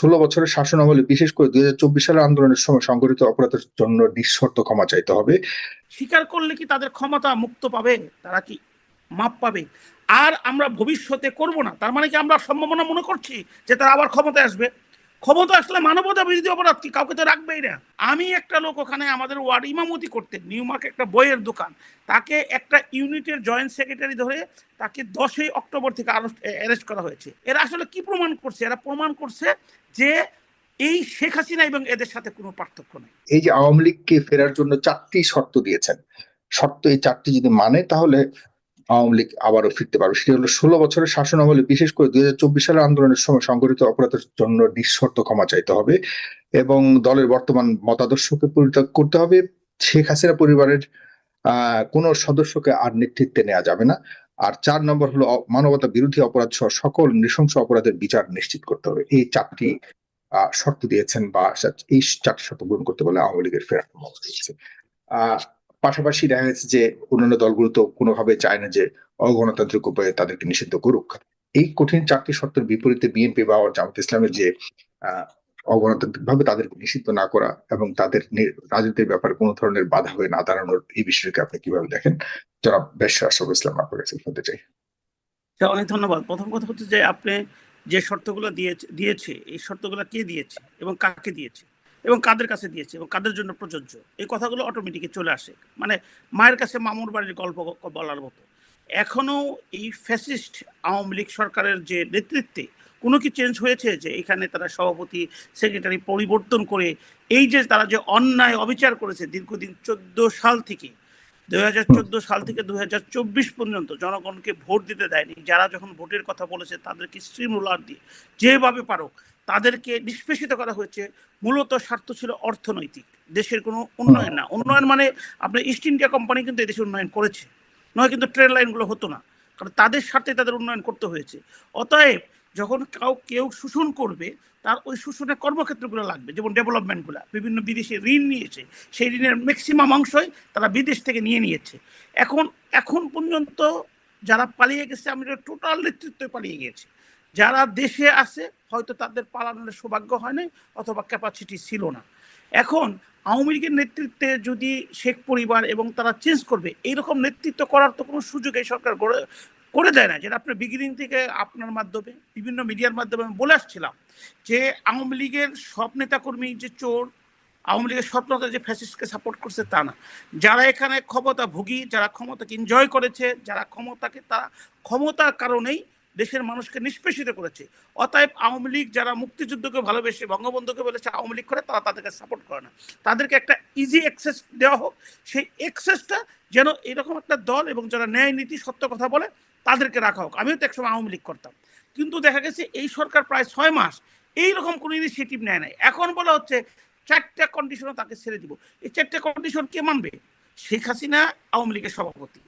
ষোলো বছরের শাসন আমলে বিশেষ করে দুই চব্বিশ সালের আন্দোলনের সময় সংঘটিত অপরাধের জন্য নিঃশর্ত ক্ষমা চাইতে হবে। স্বীকার করলে কি তাদের ক্ষমতা মুক্ত পাবে? তারা কি মাপ পাবে? আর আমরা ভবিষ্যতে করব না? তার মানে কি আমরা সম্ভাবনা মনে করছি যে তারা আবার ক্ষমতায় আসবে? ক্ষমতা আসলে মানবতা বিরোধী অপরাধ কি? কাউকে তো রাখবেই না। আমি একটা লোক ওখানে আমাদের ওয়ার্ড ইমামতি করতেন নিউ মার্কে একটা বইয়ের দোকান। তাকে একটা ইউনিটের জয়েন্ট সেক্রেটারি ধরে তাকে দশই অক্টোবর থেকে অ্যারেস্ট করা হয়েছে। এরা আসলে কি প্রমাণ করছে? এরা প্রমাণ করছে যে এই শেখ হাসিনা এবং এদের সাথে কোনো পার্থক্য নেই। এই যে আওয়ামী লীগকে ফেরার জন্য চারটি শর্ত দিয়েছেন। শর্ত এই চারটি যদি মানে তাহলে আওয়ামী লীগ আবারও ফিরতে পারবে। সেটি হলো ষোলো বছরের শাসন আমলে বিশেষ করে দুই হাজার চব্বিশ সালের আন্দোলনের সময় সংঘটিত অপরাধের জন্য নিঃশর্ত ক্ষমা চাইতে হবে এবং দলের বর্তমান মতাদর্শকে পরিত্যাগ করতে হবে। শেখ হাসিনা পরিবারের কোন সদস্যকে আর নেতৃত্বে নেওয়া যাবে না। আর চার নম্বর হলো মানবতা বিরোধী অপরাধ সহ সকল নৃশংস অপরাধের বিচার নিশ্চিত করতে হবে। এই চারটি শর্ত দিয়েছেন বা এই চারটি শর্ত পূরণ করতে বলে আওয়ামী লীগের ফেরার দিয়েছে আহ পাশাপাশি দেখা যাচ্ছে যে অন্যান্য দলগুলো তো কোনোভাবে চায় না যে অগণতান্ত্রিক উপায়ে তাদেরকে নিষিদ্ধ করুক। এই কঠিন চারটি শর্তের বিপরীতে বিএনপি বা জামাত ইসলামের যে অগণতান্ত্রিক ভাবে তাদেরকে নিষিদ্ধ না করা এবং তাদের রাজনীতির ব্যাপারে কোনো ধরনের বাধা হয়ে না দাঁড়ানোর এই বিষয়কে আপনি কীভাবে দেখেন? যারা বেশ আশরাফ ইসলাম, আপনার কাছে শুনতে চাই? অনেক ধন্যবাদ। প্রথম কথা হচ্ছে যে, আপনি যে শর্তগুলো দিয়েছে দিয়েছে, এই শর্তগুলো কে দিয়েছে এবং কাকে দিয়েছে? এবং কাদের কাছে দিয়েছে এবং কাদের জন্য প্রযোজ্য? এই কথাগুলো অটোমেটিক চলে আসে। মানে মায়ের কাছে মামুর বাড়ির গল্প বলার মতো। এখনও এই ফ্যাসিস্ট আওয়ামী লীগ সরকারের যে নেতৃত্বে কোনো কি চেঞ্জ হয়েছে যে এখানে তারা সভাপতি সেক্রেটারি পরিবর্তন করে এই যে তারা যে অন্যায় অবিচার করেছে দীর্ঘদিন চোদ্দ সাল থেকে, দুই হাজার চোদ্দ সাল থেকে দুই পর্যন্ত জনগণকে ভোট দিতে দেয়নি। যারা যখন ভোটের কথা বলেছে তাদেরকে স্ট্রিম রোলার দিয়ে যেভাবে পারুক তাদেরকে নিষ্পেষিত করা হয়েছে, মূলত স্বার্থ ছিল অর্থনৈতিক, দেশের কোনো উন্নয়ন না। উন্নয়ন মানে আপনার ইস্ট ইন্ডিয়া কোম্পানি কিন্তু এদেশে উন্নয়ন করেছে, নয় কিন্তু ট্রেন লাইনগুলো হতো না, কারণ তাদের স্বার্থে তাদের উন্নয়ন করতে হয়েছে। অতএব যখন কাউ, কেউ শোষণ করবে, তার ওই শোষণের কর্মক্ষেত্রগুলো লাগবে, যেমন ডেভেলপমেন্টগুলো বিভিন্ন বিদেশে ঋণ নিয়েছে, সেই ঋণের ম্যাক্সিমাম অংশই তারা বিদেশ থেকে নিয়ে নিয়েছে। এখন এখন পর্যন্ত যারা পালিয়ে গেছে আমরা টোটাল নেতৃত্ব পালিয়ে গিয়েছে। যারা দেশে আছে, হয়তো তাদের পালানোর সৌভাগ্য হয় নাই অথবা ক্যাপাসিটি ছিল না। এখন আওয়ামী লীগের নেতৃত্বে যদি শেখ পরিবার এবং তারা চেঞ্জ করবে, এইরকম নেতৃত্ব করার তো কোনো সুযোগ এই সরকার গড়ে, করে দেয় না। যেটা আপনার বিগিনিং থেকে আপনার মাধ্যমে, বিভিন্ন মিডিয়ার মাধ্যমে আমি বলে আসছিলাম যে, আওয়ামী লীগের সব নেতাকর্মী যে চোর, আওয়ামী লীগের সব নেতা যে ফ্যাসিস্টকে সাপোর্ট করছে তা না। যারা এখানে ক্ষমতা ভুগি যারা ক্ষমতাকে এনজয় করেছে, যারা ক্ষমতাকে, তারা ক্ষমতার কারণেই দেশের মানুষকে নিষ্পেষিত করেছে। অতএব আওয়ামী লীগ যারা মুক্তিযুদ্ধকে ভালোবেসে, বঙ্গবন্ধুকে বলেছে, আওয়ামী লীগ করে, তারা তাদেরকে সাপোর্ট করে না। তাদেরকে একটা ইজি অ্যাক্সেস দেওয়া হোক। সেই অ্যাক্সেসটা যেন এরকম একটা দল এবং যারা ন্যায় নীতি, সত্য কথা বলে, তাদেরকে রাখা হোক। আমিও তো একসময় আওয়ামী লীগ করতাম। কিন্তু দেখা গেছে, এই সরকার প্রায় ছয় মাস এইরকম কোনো ইনিশিয়েটিভ নেয় নাই। এখন বলা হচ্ছে, চারটা কন্ডিশনও তাকে ছেড়ে দিব। এই চারটা কন্ডিশন কে মানবে? শেখ হাসিনা আওয়ামী লীগের সভাপতি।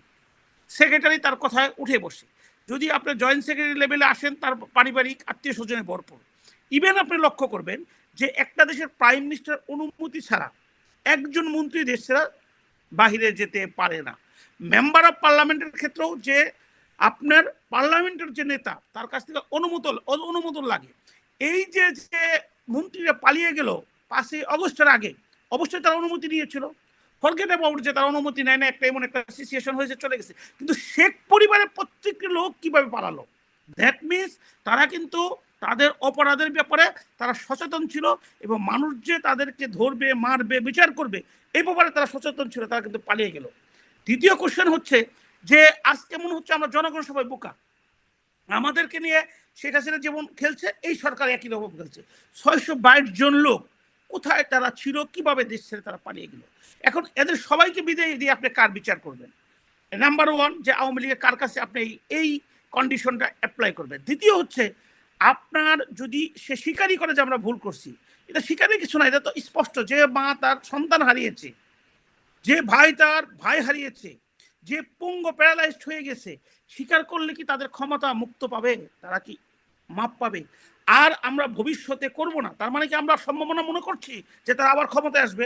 সেক্রেটারি তার কথায় উঠে বসে। যদি আপনার জয়েন্ট সেক্রেটারি লেভেলে আসেন, তার পারিবারিক আত্মীয় স্বজনে ভরপুর ইভেন আপনি লক্ষ্য করবেন যে একটা দেশের প্রাইম মিনিস্টার অনুমতি ছাড়া একজন মন্ত্রী দেশ ছাড়া বাহিরে যেতে পারে না। মেম্বার অফ পার্লামেন্টের ক্ষেত্রেও যে আপনার পার্লামেন্টের যে নেতা, তার কাছ থেকে অনুমোদন অনুমোদন লাগে। এই যে যে মন্ত্রীরা পালিয়ে গেল পাঁচই অগস্টের আগে, অবশ্যই তার অনুমতি নিয়েছিল। ফরগেট অ্যাবাউট যে তার অনুমতি নেয় না, একটা এমন একটা সিচুয়েশন হয়েছে, চলে গেছে। কিন্তু শেখ পরিবারের প্রত্যেকটি লোক কীভাবে পালালো? দ্যাট মিনস তারা কিন্তু তাদের অপরাধের ব্যাপারে তারা সচেতন ছিল এবং মানুষ যে তাদেরকে ধরবে, মারবে, বিচার করবে, এই ব্যাপারে তারা সচেতন ছিল, তারা কিন্তু পালিয়ে গেল। দ্বিতীয় কোশ্চেন হচ্ছে যে আজকে মনে হচ্ছে আমরা জনগণ সবাই বোকা। আমাদেরকে নিয়ে শেখ হাসিনা যেমন খেলছে, এই সরকার একই রকম খেলছে। ছয়শো বাইশ জন লোক কোথায় তারা ছিল, কীভাবে দেশ ছেড়ে তারা পালিয়ে গেল? এখন এদের সবাইকে বিদায় দিয়ে আপনি কার বিচার করবেন? নাম্বার ওয়ান যে আওয়ামী লীগের কার কাছে আপনি এই- কন্ডিশনটা অ্যাপ্লাই করবেন? দ্বিতীয় হচ্ছে, আপনার যদি সে স্বীকারই করে যে আমরা ভুল করছি, এটা স্বীকারই কিছু না, এটা তো স্পষ্ট, যে মা তার সন্তান হারিয়েছে, যে ভাই তার ভাই হারিয়েছে, যে পুঙ্গ প্যারালাইজড হয়ে গেছে, স্বীকার করলে কি তাদের ক্ষমতা মুক্ত পাবে তারা কি মাপ পাবে। আর আমরা ভবিষ্যতে করব না। তার মানে কি আমরা সম্ভাবনা মনে করছি যে তারা আবার ক্ষমতায় আসবে?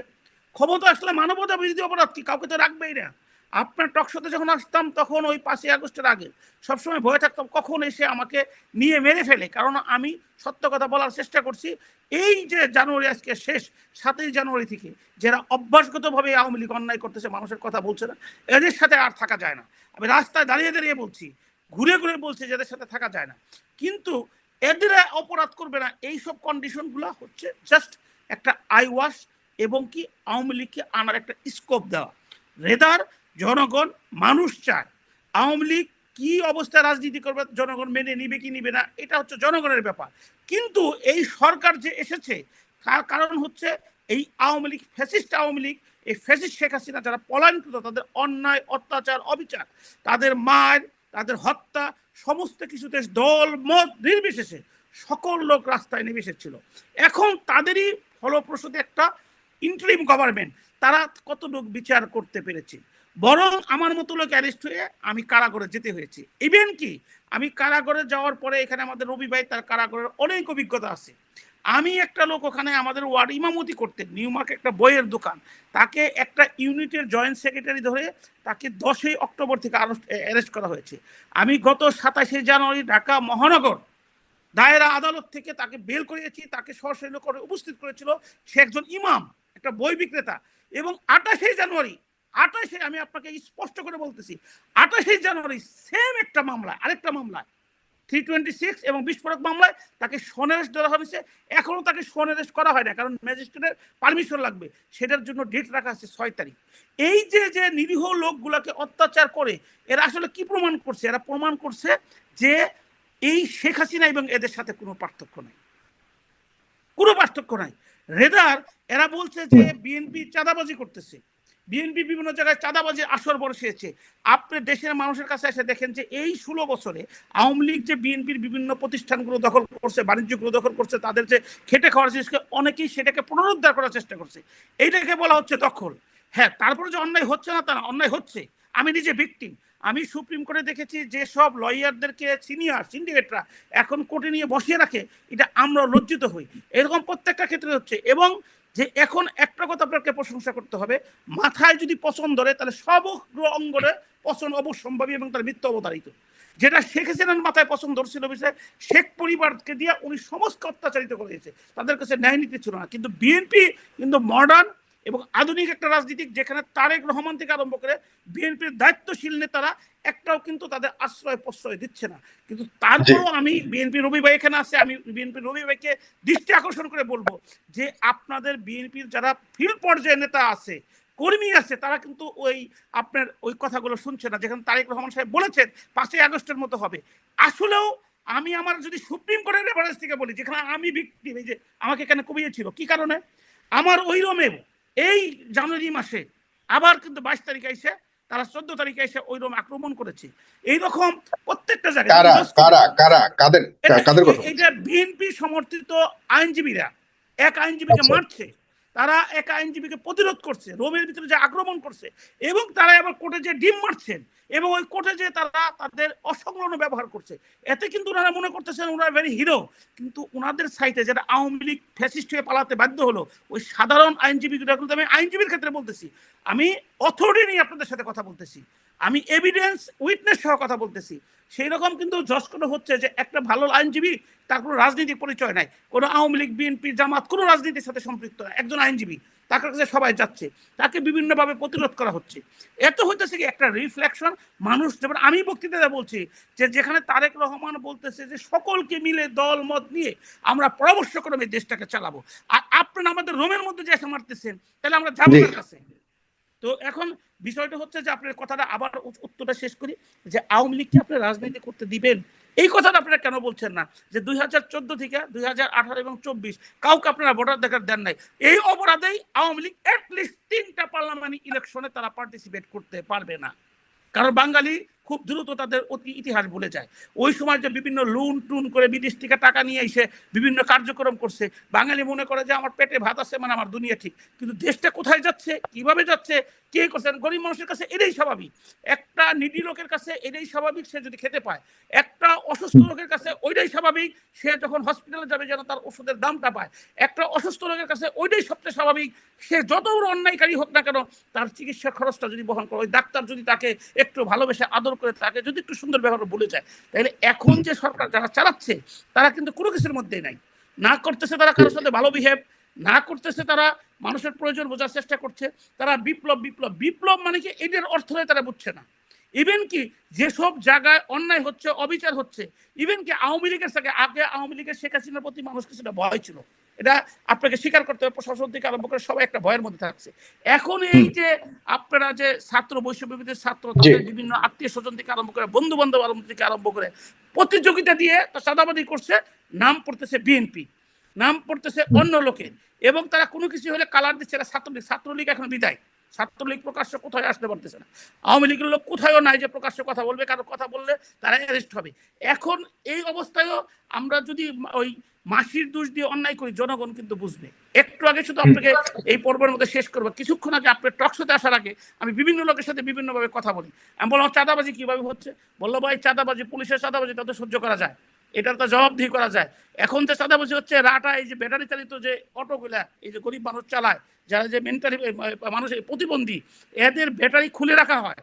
ক্ষমতা আসলে মানবতা বিরোধী অপরাধ কি কাউকে তো রাখবেই না। আপনার টকশোতে যখন আসতাম, তখন ওই পাঁচই আগস্টের আগে। সবসময় ভয় থাকতাম, কখন এসে আমাকে নিয়ে মেরে ফেলে। কারণ আমি সত্য কথা বলার চেষ্টা করছি। এই যে জানুয়ারি আজকে শেষ, সাতই জানুয়ারি থেকে যারা অভ্যাসগতভাবে আওয়ামী লীগ অন্যায় করতেছে, মানুষের কথা বলছে না, এদের সাথে আর থাকা যায় না। আমি রাস্তায় দাঁড়িয়ে দাঁড়িয়ে বলছি ঘুরে ঘুরে বলছে যাদের সাথে থাকা যায় না। কিন্তু এদের অপরাধ করবে না। এই সব কন্ডিশনগুলো হচ্ছে জাস্ট একটা আই ওয়াশ এবং কি আওয়ামী লীগকে আনার একটা স্কোপ দেওয়া। রেদার, জনগণ, মানুষ চায়। আওয়ামী লীগ কি অবস্থায় রাজনীতি করবে, জনগণ মেনে নিবে কি নিবে না, এটা হচ্ছে জনগণের ব্যাপার। কিন্তু এই সরকার যে এসেছে, তার কারণ হচ্ছে এই Awami League fascist Awami League, এই ফ্যাসিস্ট শেখ হাসিনা যারা পলায়নকৃত, তাদের অন্যায়, অত্যাচার, অবিচার, তাদের মার তাদের হত্যা, সমস্ত কিছুতে দল, মত নির্বিশেষে সকল লোক রাস্তায় নেমে এসেছিল। এখন তাদেরই ফলপ্রসূতে একটা ইন্টারিম গভর্নমেন্ট তারা কতটুকু বিচার করতে পেরেছে? বরং আমার মতো লোক অ্যারেস্ট হয়ে আমি কারাগারে যেতে হয়েছে। ইভেন কি, আমি কারাগারে যাওয়ার পরে এখানে আমাদের রবি ভাই তার কারাগারের অনেক অভিজ্ঞতা আছে। আমি একটা লোক ওখানে আমাদের ওয়ার্ড ইমামতি করতেন নিউ মার্কে একটা বইয়ের দোকান, তাকে একটা ইউনিটের জয়েন্ট সেক্রেটারি ধরে তাকে দশই অক্টোবর থেকে অ্যারেস্ট করা হয়েছে। আমি গত সাতাশে জানুয়ারি ঢাকা মহানগর দায়রা আদালত থেকে তাকে বেল করিয়েছি তাকে সশরীর করে উপস্থিত করেছিল, সে একজন ইমাম, একটা বই বিক্রেতা। এবং আঠাশে জানুয়ারি, আঠাশে আমি আপনাকে স্পষ্ট করে বলতেছি, আঠাশে জানুয়ারি সেম একটা মামলা আরেকটা মামলায় থ্রি টোয়েন্টি সিক্স এবং বিস্ফোরক মামলায় তাকে সনেরেস্ট দেওয়া হয়েছে। এখনও তাকে সনেরেস্ট করা হয় না কারণ ম্যাজিস্ট্রেটের পারমিশন লাগবে। সেটার জন্য ডেট রাখা আছে ছয় তারিখ। এই যে যে নিরীহ লোকগুলোকে অত্যাচার করে এরা আসলে কি প্রমাণ করছে? এরা প্রমাণ করছে যে এই শেখ হাসিনা এবং এদের সাথে কোনো পার্থক্য নাই। কোনো পার্থক্য নাই। রেদার এরা বলছে যে বিএনপি চাঁদাবাজি করতেছে। বিএনপি বিভিন্ন জায়গায় চাঁদাবাজি আসর বসিয়েছে। আপনি দেশের মানুষের কাছে এসে দেখেন যে এই ষোলো বছরে আওয়ামী লীগ যে বিএনপির বিভিন্ন প্রতিষ্ঠানগুলো দখল করছে বাণিজ্যগুলো দখল করছে তাদের যে খেটে খাওয়ার জিনিসকে অনেকেই সেটাকে পুনরুদ্ধার করার চেষ্টা করছে। এইটাকে বলা হচ্ছে দখল। হ্যাঁ তারপরে যে অন্যায় হচ্ছে না তা না, অন্যায় হচ্ছে। আমি নিজে ভিকটিম আমি সুপ্রিম কোর্টে দেখেছি যে সব লয়ারদেরকে সিনিয়র সিন্ডিকেটরা এখন কোর্টে নিয়ে বসিয়ে রাখে। এটা আমরা লজ্জিত হই। এরকম প্রত্যেকটা ক্ষেত্রে হচ্ছে এবং যে এখন একটা কথা আপনাকে প্রশংসা করতে হবে, মাথায় যদি পছন্দ ধরে, তাহলে সমগ্র অঙ্গনে পছন্দ অবশ্যম্ভাবী এবং তার মৃত্যু অবতারিত। যেটা শেখ হাসিনার মাথায় পছন্দ ধরছিল বিষয়ে শেখ পরিবারকে দিয়ে উনি সমস্ত অত্যাচারিত করেছে তাদের কাছে ন্যায় নীতি ছিল না। কিন্তু বিএনপি, কিন্তু মডার্ন এবং আধুনিক একটা রাজনীতিক যেখানে তারেক রহমান থেকে আরম্ভ করে বিএনপির দায়িত্বশীল নেতারা একটাও কিন্তু তাদের আশ্রয় প্রশ্রয় দিচ্ছে না। কিন্তু তারপরেও আমি বিএনপি রবি ভাই এখানে আছে আমি বিএনপি রবি ভাইকে দৃষ্টি আকর্ষণ করে বলব যে আপনাদের বিএনপির যারা ফিল্ড পর্যায়ে নেতা আছে কর্মী আছে তারা কিন্তু ওই আপনার ওই কথাগুলো শুনছে না। যেখানে তারেক রহমান সাহেব বলেছেন পাঁচই আগস্টের মতো হবে। আসলেও আমি আমার যদি সুপ্রিম কোর্টের রেফারেন্স থেকে বলি যেখানে আমি ভিক্টিম এই যে আমাকে এখানে কমিয়েছিল কি কারণে? আমার ওই রোমে এই জানুয়ারি মাসে আবার কিন্তু বাইশ তারিখে এসে তারা চোদ্দ তারিখে এসে ওই রকম আক্রমণ করেছে। এইরকম প্রত্যেকটা জায়গায় এটা বিএনপি সমর্থিত আইনজীবীরা এক আইনজীবীকে আচ্ছা। মারছে তারা এক আইনজীবীকে প্রতিরোধ করছে, রোমের ভিতরে যে আক্রমণ করছে, এবং তারা এবার কোর্টে যে ডিম মারছেন, এবং ওই কোর্টে যে তারা তাদের অসংলগ্ন ব্যবহার করছে, এতে কিন্তু ওনারা মনে করতেছেন ওনারা ভেরি হিরো কিন্তু ওনাদের সাইটে যেটা আওয়ামী লীগ ফ্যাসিস্ট হয়ে পালাতে বাধ্য হলো, ওই সাধারণ আইনজীবীগুলো কিন্তু আমি আইনজীবীর ক্ষেত্রে বলতেছি, আমি অথরিটি নিয়ে আপনাদের সাথে কথা বলতেছি। আমি এভিডেন্স উইটনেস সহ কথা বলতেছি। সেই রকম কিন্তু জসকোটা হচ্ছে যে একটা ভালো আইনজীবী তার কোনো রাজনৈতিক পরিচয় নাই। কোনো আওয়ামী লীগ বিএনপি জামাত কোনো রাজনীতির সাথে সম্পৃক্ত না একজন আইনজীবী তার কাছে সবাই যাচ্ছে। তাকে বিভিন্নভাবে প্রতিরোধ করা হচ্ছে। এত হইতেছে কি একটা রিফ্লেকশন মানুষ যেমন আমি বক্তৃতাতে বলছি যে যেখানে তারেক রহমান বলতেছে যে সকলকে মিলে দল মত নিয়ে আমরা পরামর্শক্রমে দেশটাকে চালাবো। আর আপনারা আমাদের রোমের মধ্যে যে এসে মারতেছেন তাহলে আমরা যাব। কাছে। তো এখন বিষয়টা হচ্ছে যে আপনার কথাটা আবার উত্তরটা শেষ করি, যে আওয়ামী লীগকে আপনি রাজনীতি করতে দিবেন? এই কথাটা আপনারা কেন বলছেন না? যে দুই হাজার চোদ্দ থেকে দুই হাজার আঠারো এবং চব্বিশ কাউকে আপনারা ভোটার দেখার দেন নাই। এই অপরাধেই আওয়ামী লীগ অ্যাটলিস্ট তিনটা পার্লামেন্ট ইলেকশনে তারা পার্টিসিপেট করতে পারবে না। কারণ বাঙালি খুব দ্রুত তাদের অতি ইতিহাস ভুলে যায়। ওই সময় যে বিভিন্ন লুন টুন করে বিদেশ থেকে টাকা নিয়ে এসে বিভিন্ন কার্যক্রম করছে, বাঙালি মনে করে যে আমার পেটে ভাত আছে মানে আমার দুনিয়া ঠিক। কিন্তু দেশটা কোথায় যাচ্ছে, কীভাবে যাচ্ছে, কে করছেন গরিব মানুষের কাছে এটাই স্বাভাবিক। একটা নিডি লোকের কাছে এটাই স্বাভাবিক, সে যদি খেতে পায়। একটা অসুস্থ লোকের কাছে ওইটাই স্বাভাবিক, সে যখন হসপিটালে যাবে যেন তার ওষুধের দামটা পায়। একটা অসুস্থ লোকের কাছে ওইটাই সবচেয়ে স্বাভাবিক, সে যত বড় অন্যায়কারী হোক না কেন, তার চিকিৎসার খরচটা যদি বহন করে, ওই ডাক্তার যদি তাকে একটু ভালোবেসে আদর করে তাকে যদি একটু সুন্দর ব্যবহার বলে যায়, তাহলে এখন যে সরকার যারা চালাচ্ছে, তারা কিন্তু কোনো কিছুর মধ্যেই নাই। না করতেছে তারা কারোর সাথে ভালো বিহেভ না করতেছে তারা মানুষের প্রয়োজন বোঝার চেষ্টা করছে, তারা বিপ্লব বিপ্লব বিপ্লব মানে কি? এটার অর্থ তারা বুঝছে না। ইভেন কি যেসব জায়গায় অন্যায় হচ্ছে অবিচার হচ্ছে ইভেন কি আওয়ামী লীগের সাথে আগে আওয়ামী লীগের শেখ হাসিনার প্রতি মানুষ কিছুটা ভয় ছিল। এটা আপনাকে স্বীকার করতে হবে প্রশাসন থেকে আরম্ভ করে সবাই একটা ভয়ের মধ্যে থাকছে। এখন এই যে আপনারা যে ছাত্র বৈশ্যবিদের ছাত্র তাদের বিভিন্ন আত্মীয় স্বজন থেকে আরম্ভ করে বন্ধু বান্ধব আরম্ভ থেকে আরম্ভ করে প্রতিযোগিতা দিয়ে তো সাদাবাদি করছে নাম পড়তেছে বিএনপি নাম পড়তেছে অন্য লোকের এবং তারা কোনো কিছু হলে কালার দিচ্ছে ছাত্রলীগ ছাত্রলীগ এখন বিদায়। ছাত্রলীগ প্রকাশ্য কোথায় আসতে পারতেছে না? আওয়ামী লীগের লোক কোথায়ও নাই যে প্রকাশ্য কথা বলবে কারও কথা বললে তারা অ্যারেস্ট হবে। এখন এই অবস্থায়ও আমরা যদি ওই মাসির দোষ দিয়ে অন্যায় করি জনগণ কিন্তু বুঝবে। একটু আগে শুধু আপনাকে এই পর্বের মধ্যে শেষ করব। কিছুক্ষণ আগে আপনার টকশোতে আসার আগে আমি বিভিন্ন লোকের সাথে বিভিন্নভাবে কথা বলি। আমি বললাম চাঁদাবাজি কীভাবে হচ্ছে? বলল ভাই চাঁদাবাজি পুলিশের চাঁদাবাজি তাদের সহ্য করা যায়। এটার তো জবাবদিহি করা যায়। এখন যে চাঁদাবাজি হচ্ছে, রাটা, এই যে ব্যাটারি চালিত যে অটোগুলা, এই যে গরিব মানুষ চালায়, যারা যে মেন্টালি মানুষ প্রতিবন্ধী, এদের ব্যাটারি খুলে রাখা হয়।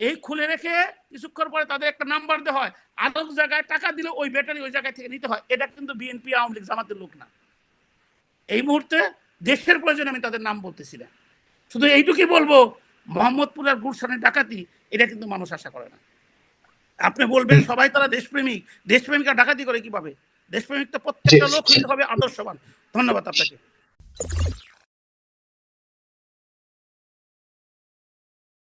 এই খুলে রেখে কিছুক্ষণ পরে তাদের একটা নাম্বার দেওয়া হয়। আরেক জায়গায় টাকা দিলে ওই ব্যাটারি ওই জায়গায় থেকে নিতে হয়। এটা কিন্তু বিএনপি আওয়ামী লীগ জামাতের লোক না। এই মুহূর্তে দেশের প্রয়োজনে আমি তাদের নাম বলতেছি না। শুধু এইটুকুই বলব, মোহাম্মদপুরের গুলশানের ডাকাতি, এটা কিন্তু মানুষ আশা করে না। আপনি বলবেন সবাই তারা দেশপ্রেমিক। দেশপ্রেমিকা ডাকাতি করে কীভাবে? দেশপ্রেমিক তো প্রত্যেকটা লোক হতে হবে আদর্শবান। ধন্যবাদ আপনাকে।